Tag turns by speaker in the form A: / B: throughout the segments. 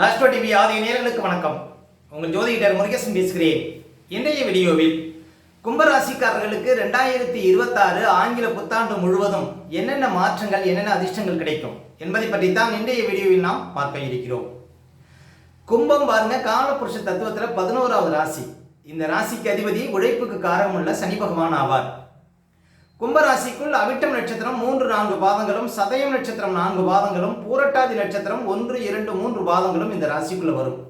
A: ராஷ்டிரோ TV ஆதிய நேரங்களுக்கு வணக்கம். உங்கள் ஜோதிடர் முருகேசன் பேசுகிறேன். இன்றைய வீடியோவில் கும்பராசிக்காரர்களுக்கு ரெண்டாயிரத்தி இருபத்தாறு ஆங்கில புத்தாண்டு முழுவதும் என்னென்ன மாற்றங்கள் என்னென்ன அதிர்ஷ்டங்கள் கிடைக்கும் என்பதை பற்றி தான் இன்றைய வீடியோவில் நாம் பார்க்க இருக்கிறோம். கும்பம் பாருங்க காலபுருஷ தத்துவத்தில் பதினோராவது ராசி. இந்த ராசிக்கு அதிபதி உழைப்புக்கு காரணமுள்ள சனி பகவான் ஆவார். கும்பராசிக்குள் அவிட்டம் நட்சத்திரம் மூன்று நான்கு பாதங்களும் சதயம் நட்சத்திரம் நான்கு பாதங்களும் பூரட்டாதி நட்சத்திரம் ஒன்று இரண்டு மூன்று பாதங்களும் இந்த ராசிக்குள்ள வரும்.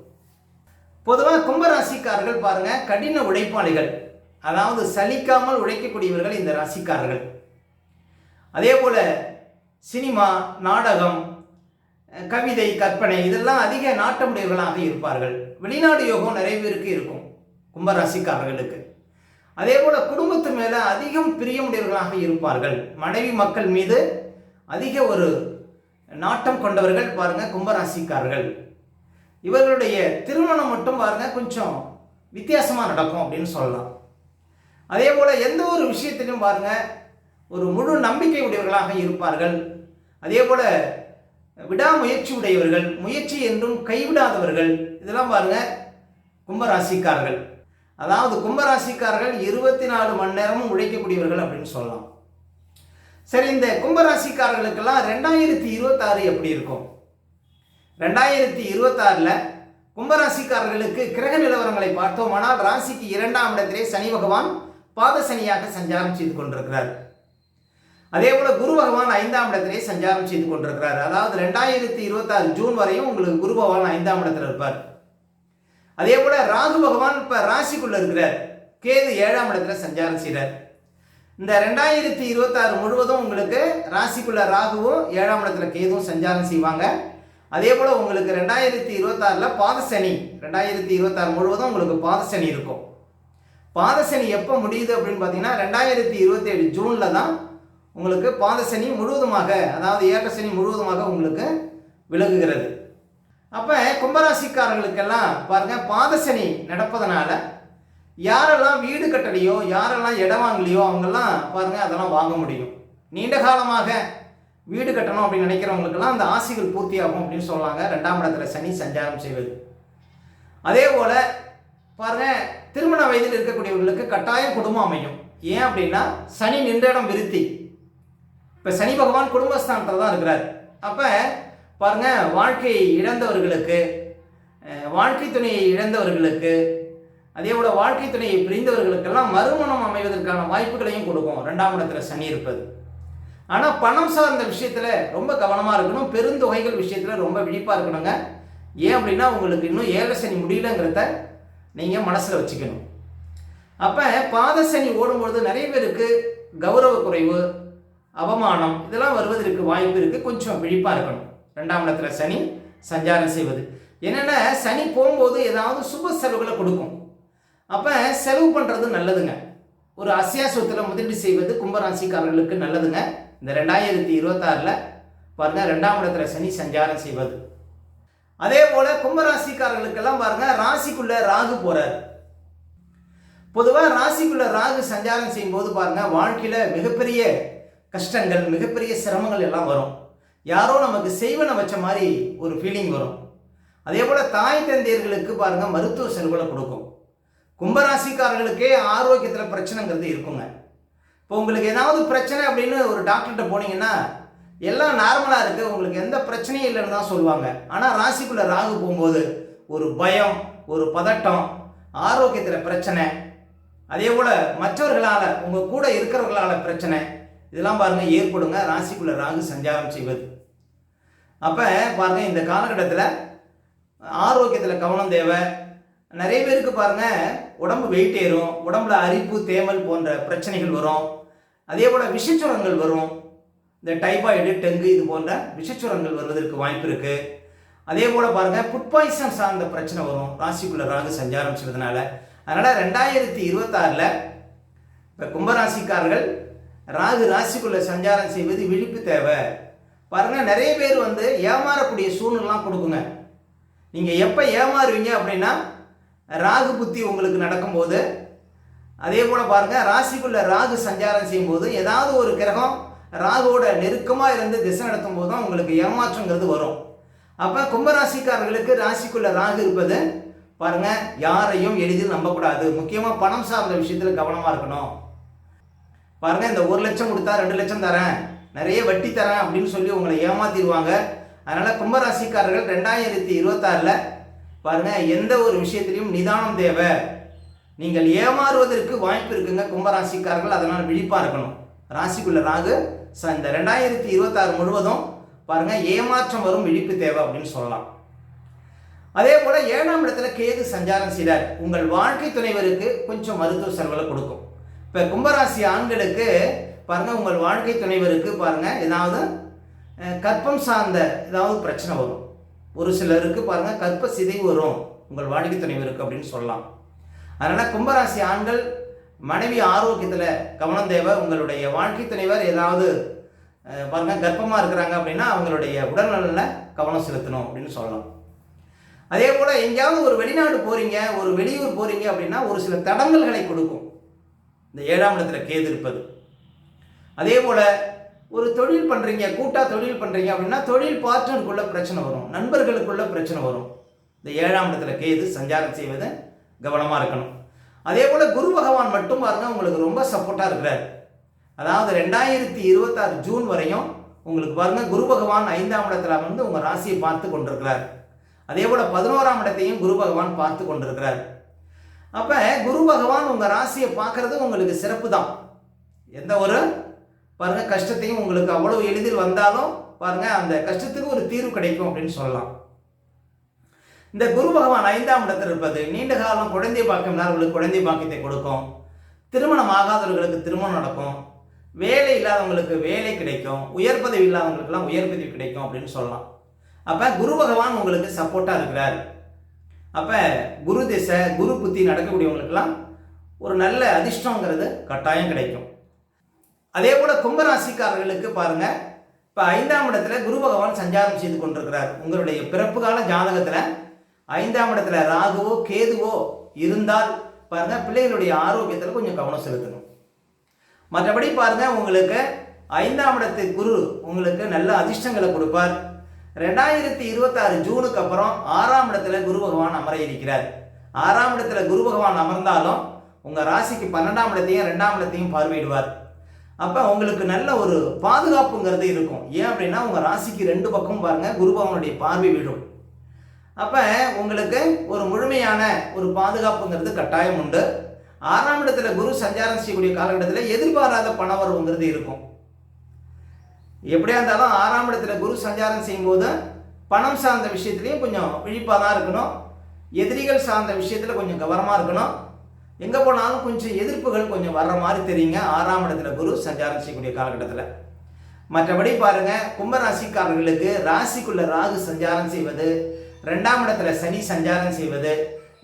A: பொதுவாக கும்பராசிக்காரர்கள் பாருங்க கடின உழைப்பாளிகள். அதாவது சலிக்காமல் உழைக்கக்கூடியவர்கள் இந்த ராசிக்காரர்கள். அதே போல சினிமா நாடகம் கவிதை கற்பனை இதெல்லாம் அதிக நாட்டமுடையவர்களாக இருப்பார்கள். வெளிநாடு யோகம் நிறைய பேருக்கு இருக்கும் கும்பராசிக்காரர்களுக்கு. அதே போல குடும்பத்து மேல அதிகம் பிரியமுடையவர்களாக இருப்பார்கள். மனைவி மக்கள் மீது அதிக ஒரு நாட்டம் கொண்டவர்கள் பாருங்க கும்பராசிக்காரர்கள். இவர்களுடைய திருமணம் மட்டும் பாருங்க கொஞ்சம் வித்தியாசமா நடக்கும் அப்படின்னு சொல்லலாம். அதே போல எந்த ஒரு விஷயத்திலும் பாருங்க ஒரு முழு நம்பிக்கை உடையவர்களாக இருப்பார்கள். அதே போல விடாமுயற்சி உடையவர்கள் முயற்சி என்றும் கைவிடாதவர்கள் இதெல்லாம் பாருங்க கும்பராசிக்காரர்கள். அதாவது கும்பராசிக்காரர்கள் இருபத்தி நாலு மணி நேரமும் உழைக்கக்கூடியவர்கள் அப்படின்னு சொல்லலாம். சரி இந்த கும்பராசிக்காரர்களுக்கெல்லாம் ரெண்டாயிரத்தி இருபத்தாறு எப்படி இருக்கும்? ரெண்டாயிரத்தி இருபத்தாறில் கும்பராசிக்காரர்களுக்கு கிரக நிலவரங்களை பார்த்தோமானால் ராசிக்கு இரண்டாம் இடத்திலே சனி பகவான் பாத சனியாக சஞ்சாரம் செய்து கொண்டிருக்கிறார். அதே போல குரு பகவான் ஐந்தாம் இடத்திலே சஞ்சாரம் செய்து கொண்டிருக்கிறார். அதாவது ரெண்டாயிரத்தி இருபத்தாறு ஜூன் வரையும் உங்களுக்கு குரு பகவான் ஐந்தாம் இடத்தில் இருப்பார். அதே போல ராகு பகவான் இப்ப ராசிக்குள்ள இருக்கிறார். கேது ஏழாம் இடத்துல சஞ்சாரம் செய்கிறார் இந்த ரெண்டாயிரத்தி இருபத்தாறு முழுவதும் உங்களுக்கு ராசிக்குள்ள ராகுவும் ஏழாம் இடத்துல கேதுவும் சஞ்சாரம் செய்வாங்க. அதே போல உங்களுக்கு ரெண்டாயிரத்தி இருபத்தாறுல பாதசனி ரெண்டாயிரத்தி இருபத்தாறு முழுவதும் உங்களுக்கு பாதசனி இருக்கும். பாதசனி எப்போ முடியுது அப்படின்னு பார்த்தீங்கன்னா ரெண்டாயிரத்தி இருபத்தேழு ஜூனில் தான் உங்களுக்கு பாதசனி முழுவதுமாக அதாவது ஏற்ற சனி முழுவதுமாக உங்களுக்கு விலகுகிறது. அப்போ கும்பராசிக்காரர்களுக்கெல்லாம் பாருங்க பாதசனி நடப்பதனால யாரெல்லாம் வீடு கட்டலையோ யாரெல்லாம் இடம் வாங்கலையோ அவங்கெல்லாம் பாருங்க அதெல்லாம் வாங்க முடியும். நீண்ட காலமாக வீடு கட்டணும் அப்படின்னு நினைக்கிறவங்களுக்கெல்லாம் அந்த ஆசைகள் பூர்த்தியாகும் அப்படின்னு சொல்லாங்க. ரெண்டாம் இடத்துல சனி சஞ்சாரம் செய்வது. அதே போல பாருங்க திருமண வயதில் இருக்கக்கூடியவர்களுக்கு கட்டாயம் குடும்பம் அமையும். ஏன் அப்படின்னா சனி நின்ற இடம் விருத்தி. இப்போ சனி பகவான் குடும்பஸ்தானத்தில் தான் இருக்கிறார். அப்போ பாருங்க வாழ்க்கையை இழந்தவர்களுக்கு வாழ்க்கை துணையை இழந்தவர்களுக்கு அதே போல வாழ்க்கை துணையை பிரிந்தவர்களுக்கெல்லாம் மறுமணம் அமைவதற்கான வாய்ப்புகளையும் கொடுக்கும். ரெண்டாம் இடத்துல சனி இருப்பது. ஆனால் பணம் சார்ந்த விஷயத்தில் ரொம்ப கவனமாக இருக்கணும். பெருந்தொகைகள் விஷயத்தில் ரொம்ப விழிப்பாக இருக்கணுங்க. ஏன் அப்படின்னா உங்களுக்கு இன்னும் ஏழை சனி முடியலங்கிறத நீங்கள் மனசில் வச்சுக்கணும். அப்போ பாத சனி ஓடும்பொழுது நிறைய பேருக்கு கௌரவ குறைவு அவமானம் இதெல்லாம் வருவதற்கு வாய்ப்பு இருக்குது கொஞ்சம் விழிப்பாக இருக்கணும். ரெண்டாம் இடத்துல சனி சஞ்சாரம் செய்வது. என்னென்னா சனி போகும்போது ஏதாவது சுப செலவுகளை கொடுக்கும். அப்போ செலவு பண்ணுறது நல்லதுங்க. ஒரு அசியாசத்தில் முதலீடு செய்வது கும்பராசிக்காரர்களுக்கு நல்லதுங்க. இந்த ரெண்டாயிரத்தி இருபத்தாறில் பாருங்க ரெண்டாம் இடத்துல சனி சஞ்சாரம் செய்வது. அதே போல் கும்பராசிக்காரர்களுக்கெல்லாம் பாருங்கள் ராசிக்குள்ளே ராகு போகிறார் பொதுவாக ராசிக்குள்ளே ராகு சஞ்சாரம் செய்யும்போது பாருங்கள் வாழ்க்கையில் மிகப்பெரிய கஷ்டங்கள் மிகப்பெரிய சிரமங்கள் எல்லாம் வரும். யாரோ நமக்கு செய்வன வச்ச மாதிரி ஒரு ஃபீலிங் வரும். அதே போல் தாய் தந்தையர்களுக்கு பாருங்க மருத்துவ செலவுகளை கொடுக்கும். கும்பராசிக்காரர்களுக்கே ஆரோக்கியத்தில் பிரச்சனைங்கிறது இருக்குங்க. இப்போ உங்களுக்கு ஏதாவது பிரச்சனை அப்படின்னு ஒரு டாக்டர்கிட்ட போனீங்கன்னா எல்லாம் நார்மலாக இருக்குது உங்களுக்கு எந்த பிரச்சனையும் இல்லைன்னு தான் சொல்லுவாங்க. ஆனால் ராசிக்குள்ளே ராகு போகும்போது ஒரு பயம் ஒரு பதட்டம் ஆரோக்கியத்தில் பிரச்சனை. அதே போல் மற்றவர்களால் உங்கள் கூட இருக்கிறவர்களால் பிரச்சனை. இதெல்லாம் பாருங்கள் ஏற்படுங்க. ராசிக்குள்ளே ராகு சஞ்சாரம் செய்வது. அப்போ பாருங்கள் இந்த காலகட்டத்தில் ஆரோக்கியத்தில் கவனம் தேவை. நிறைய பேருக்கு பாருங்க உடம்பு வெயிட் ஏறும். உடம்புல அரிப்பு தேமல் போன்ற பிரச்சனைகள் வரும். அதே போல் விஷச்சுரங்கள் வரும். இந்த டைபாய்டு டெங்கு இது போன்ற விஷச்சுரங்கள் வருவதற்கு வாய்ப்பு இருக்கு. அதே போல் பாருங்க ஃபுட் பாய்சன் சார்ந்த பிரச்சனை வரும். ராசிக்குள்ள ராகு சஞ்சாரம் செய்வதனால. அதனால் ரெண்டாயிரத்தி இருபத்தாறில் இப்போ கும்பராசிக்காரர்கள் ராகு ராசிக்குள்ள சஞ்சாரம் செய்வது விழிப்பு தேவை. பாருங்க நிறைய பேர் வந்து ஏமாறக்கூடிய சூழ்நிலாம் கொடுக்குங்க. நீங்கள் எப்போ ஏமாறுவீங்க அப்படின்னா ராகு புத்தி உங்களுக்கு நடக்கும்போது அதே போல் பாருங்கள் ராசிக்குள்ள ராகு சஞ்சாரம் செய்யும்போது ஏதாவது ஒரு கிரகம் ராகுவோட நெருக்கமாக இருந்து திசை நடத்தும் போது தான் உங்களுக்கு ஏமாற்றங்கிறது வரும். அப்போ கும்பராசிக்காரர்களுக்கு ராசிக்குள்ள ராகு இருப்பது பாருங்க யாரையும் எளிதில் நம்பக்கூடாது. முக்கியமாக பணம் சார்ந்த விஷயத்தில் கவனமாக இருக்கணும். பாருங்க இந்த ஒரு லட்சம் கொடுத்தா ரெண்டு லட்சம் தரேன். நிறைய வட்டி தரேன் அப்படின்னு சொல்லி உங்களை ஏமாத்திடுவாங்க. அதனால கும்பராசிக்காரர்கள் ரெண்டாயிரத்தி இருபத்தாறுல பாருங்க எந்த ஒரு விஷயத்திலையும் நிதானம் தேவை. நீங்கள் ஏமாறுவதற்கு வாய்ப்பு இருக்குங்க கும்பராசிக்காரர்கள். அதனால் விழிப்பா இருக்கணும். ராசிக்குள்ள ராகு ச- இந்த ரெண்டாயிரத்தி இருபத்தாறு முழுவதும் பாருங்க ஏமாற்றம் வரும் விழிப்பு தேவை அப்படின்னு சொல்லலாம். அதே போல ஏழாம் இடத்துல கேது சஞ்சாரம் செய்தார். உங்கள் வாழ்க்கை துணைவருக்கு கொஞ்சம் மருத்துவ செலவுகளை கொடுக்கும். இப்போ கும்பராசி ஆண்களுக்கு பாருங்கள் உங்கள் வாழ்க்கை துணைவருக்கு பாருங்கள் ஏதாவது கற்பம் சார்ந்த ஏதாவது பிரச்சனை வரும். ஒரு சிலருக்கு பாருங்கள் கற்ப சிதைவு வரும். உங்கள் வாழ்க்கை துணைவருக்கு அப்படின்னு சொல்லலாம். அதனால் கும்பராசி ஆண்கள் மனைவி ஆரோக்கியத்தில் கவனம் தேவை. உங்களுடைய வாழ்க்கை துணைவர் ஏதாவது பாருங்கள் கர்ப்பமாக இருக்கிறாங்க அப்படின்னா அவங்களுடைய உடல்நலனில் கவனம் செலுத்தணும் அப்படின்னு சொல்லலாம். அதே போல் எங்கேயாவது ஒரு வெளிநாடு போகிறீங்க ஒரு வெளியூர் போகிறீங்க அப்படின்னா ஒரு சில தடங்கல்களை கொடுக்கும். இந்த ஏழாம் இடத்துல கேது இருப்பது. அதே போல் ஒரு தொழில் பண்ணுறீங்க கூட்டாக தொழில் பண்ணுறீங்க அப்படின்னா தொழில் பார்ட்னருக்குள்ள பிரச்சனை வரும் நண்பர்களுக்குள்ள பிரச்சனை வரும். இந்த ஏழாம் இடத்துல கேது சஞ்சாரம் செய்வது கவனமாக இருக்கணும். அதே போல் குரு பகவான் மட்டும் பாருங்க உங்களுக்கு ரொம்ப சப்போர்ட்டாக இருக்கிறார். அதாவது ரெண்டாயிரத்தி இருபத்தாறு ஜூன் வரையும் உங்களுக்கு பாருங்க குரு பகவான் ஐந்தாம் இடத்துல வந்து உங்கள் ராசியை பார்த்து கொண்டிருக்கிறார். அதே போல் பதினோராம் இடத்தையும் குரு பகவான் பார்த்து கொண்டிருக்கிறார். அப்போ குரு பகவான் உங்கள் ராசியை பார்க்குறது உங்களுக்கு சிறப்பு தான் எந்த ஒரு பாருங்கள் கஷ்டத்தையும் உங்களுக்கு அவ்வளோ எளிதில் வந்தாலும் பாருங்கள் அந்த கஷ்டத்துக்கு ஒரு தீர்வு கிடைக்கும் அப்படின்னு சொல்லலாம். இந்த குரு பகவான் ஐந்தாம் இடத்தில் இருப்பது நீண்ட காலம் குழந்தை பாக்கியம் இல்லாதவர்களுக்கு குழந்தை பாக்கியத்தை கொடுக்கும். திருமணம் ஆகாதவர்களுக்கு திருமணம் நடக்கும். வேலை இல்லாதவங்களுக்கு வேலை கிடைக்கும். உயர் பதவி இல்லாதவங்களுக்குலாம் உயர் பதவி கிடைக்கும் அப்படின்னு சொல்லலாம். அப்போ குரு பகவான் உங்களுக்கு சப்போர்ட்டாக இருக்கிறார். அப்போ குரு திசை குரு புத்தி நடக்கக்கூடியவங்களுக்கெல்லாம் ஒரு நல்ல அதிர்ஷ்டங்கிறது கட்டாயம் கிடைக்கும். அதே போல் கும்பராசிக்காரர்களுக்கு பாருங்க இப்போ ஐந்தாம் இடத்துல குரு பகவான் சஞ்சாரம் செய்து கொண்டிருக்கிறார். உங்களுடைய பிறப்பு கால ஜாதகத்தில் ஐந்தாம் இடத்துல ராகுவோ கேதுவோ இருந்தால் பாருங்கள் பிள்ளைகளுடைய ஆரோக்கியத்தில் கொஞ்சம் கவனம் செலுத்தணும். மற்றபடி பாருங்கள் உங்களுக்கு ஐந்தாம் இடத்து குரு உங்களுக்கு நல்ல அதிர்ஷ்டங்களை கொடுப்பார். ரெண்டாயிரத்தி இருபத்தாறு ஜூனுக்கு அப்புறம் ஆறாம் இடத்துல குரு பகவான் அமர இருக்கிறார். ஆறாம் இடத்துல குரு பகவான் அமர்ந்தாலும் உங்க ராசிக்கு பன்னெண்டாம் இடத்தையும் ரெண்டாம் இடத்தையும் பார்வையிடுவார். அப்ப உங்களுக்கு நல்ல ஒரு பாதுகாப்புங்கிறது இருக்கும். ஏன் அப்படின்னா உங்க ராசிக்கு ரெண்டு பக்கம் பாருங்க குரு பகவானுடைய பார்வை விழும். அப்ப உங்களுக்கு ஒரு முழுமையான ஒரு பாதுகாப்புங்கிறது கட்டாயம் உண்டு. ஆறாம் இடத்துல குரு சஞ்சாரம் செய்யக்கூடிய காலகட்டத்தில் எதிர்பாராத பணவரவுங்கிறது இருக்கும். எப்படியா இருந்தாலும் ஆறாம் இடத்துல குரு சஞ்சாரம் செய்யும்போது பணம் சார்ந்த விஷயத்துலையும் கொஞ்சம் விழிப்பாக தான் இருக்கணும். எதிரிகள் சார்ந்த விஷயத்தில் கொஞ்சம் கவனமாக இருக்கணும். எங்கே போனாலும் கொஞ்சம் எதிர்ப்புகள் கொஞ்சம் வர்ற மாதிரி தெரியுங்க. ஆறாம் இடத்துல குரு சஞ்சாரம் செய்யக்கூடிய காலகட்டத்தில். மற்றபடி பாருங்கள் கும்பராசிக்காரர்களுக்கு ராசிக்குள்ள ராகு சஞ்சாரம் செய்வது ரெண்டாம் இடத்துல சனி சஞ்சாரம் செய்வது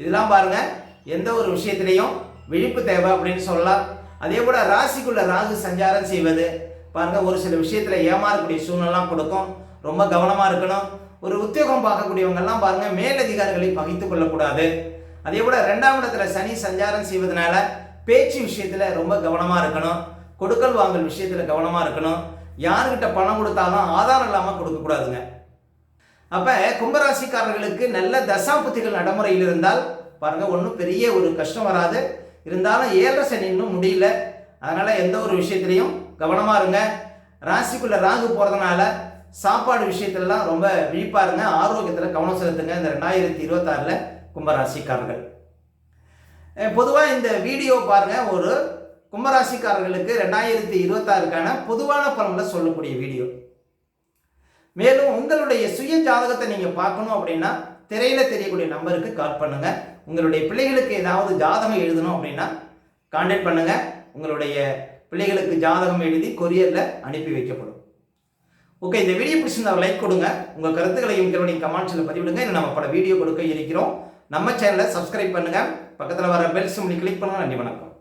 A: இதெல்லாம் பாருங்கள் எந்த ஒரு விஷயத்திலையும் விழிப்பு தேவை அப்படின்னு சொல்லலாம். அதே போல ராசிக்குள்ள ராகு சஞ்சாரம் செய்வது பாருங்க ஒரு சில விஷயத்துல ஏமாறக்கூடிய சூழ்நிலாம் கொடுக்கும். ரொம்ப கவனமா இருக்கணும். ஒரு உத்தியோகம் பார்க்கக்கூடியவங்கெல்லாம் பாருங்கள் பாருங்க மேலதிகாரிகளை பகித்து கொள்ளக்கூடாது. அதே போல ரெண்டாம் இடத்துல சனி சஞ்சாரம் செய்வதனால பேச்சு விஷயத்துல ரொம்ப கவனமா இருக்கணும். கொடுக்கல் வாங்கல் விஷயத்துல கவனமா இருக்கணும். யாருக்கிட்ட பணம் கொடுத்தாலும் ஆதாரம் இல்லாம கொடுக்க கூடாதுங்க அப்ப கும்பராசிக்காரர்களுக்கு நல்ல தசாபுத்திகள் நடைமுறையில் இருந்தால் பாருங்க ஒன்றும் பெரிய ஒரு கஷ்டம் வராது. இருந்தாலும் ஏழரை சனி இன்னும் முடியல. அதனால எந்த ஒரு விஷயத்திலையும் கவனமாக இருங்க. ராசிக்குள்ளே ராகு போகிறதுனால சாப்பாடு விஷயத்துலலாம் ரொம்ப விழிப்பாக இருங்க. ஆரோக்கியத்தில் கவனம் செலுத்துங்க. இந்த ரெண்டாயிரத்தி இருபத்தாறில் கும்பராசிக்காரர்கள். பொதுவாக இந்த வீடியோ பாருங்கள் ஒரு கும்பராசிக்காரர்களுக்கு ரெண்டாயிரத்தி இருபத்தாறுக்கான பொதுவான பலன்களை சொல்லக்கூடிய வீடியோ. மேலும் உங்களுடைய சுய ஜாதகத்தை நீங்கள் பார்க்கணும் அப்படின்னா திரையில் தெரியக்கூடிய நம்பருக்கு கால் பண்ணுங்கள் உங்களுடைய பிள்ளைகளுக்கு ஏதாவது ஜாதகம் எழுதணும் அப்படின்னா கான்டாக்ட் பண்ணுங்கள் உங்களுடைய பிள்ளைகளுக்கு ஜாதகம் எழுதி கொரியரில் அனுப்பி வைக்கப்படும். ஓகே இந்த வீடியோ பிடிச்சிருந்தா லைக் கொடுங்க. உங்கள் கருத்துக்களையும் எங்களுடைய கமெண்ட்ஸில் பதிவிடுங்க. இன்னும் நம்ம பல வீடியோ கொடுக்க இருக்கிறோம். நம்ம சேனலை சப்ஸ்கிரைப் பண்ணுங்கள் பக்கத்தில் வர பெல் சிம்னி கிளிக் பண்ணுங்கள் நன்றி வணக்கம்.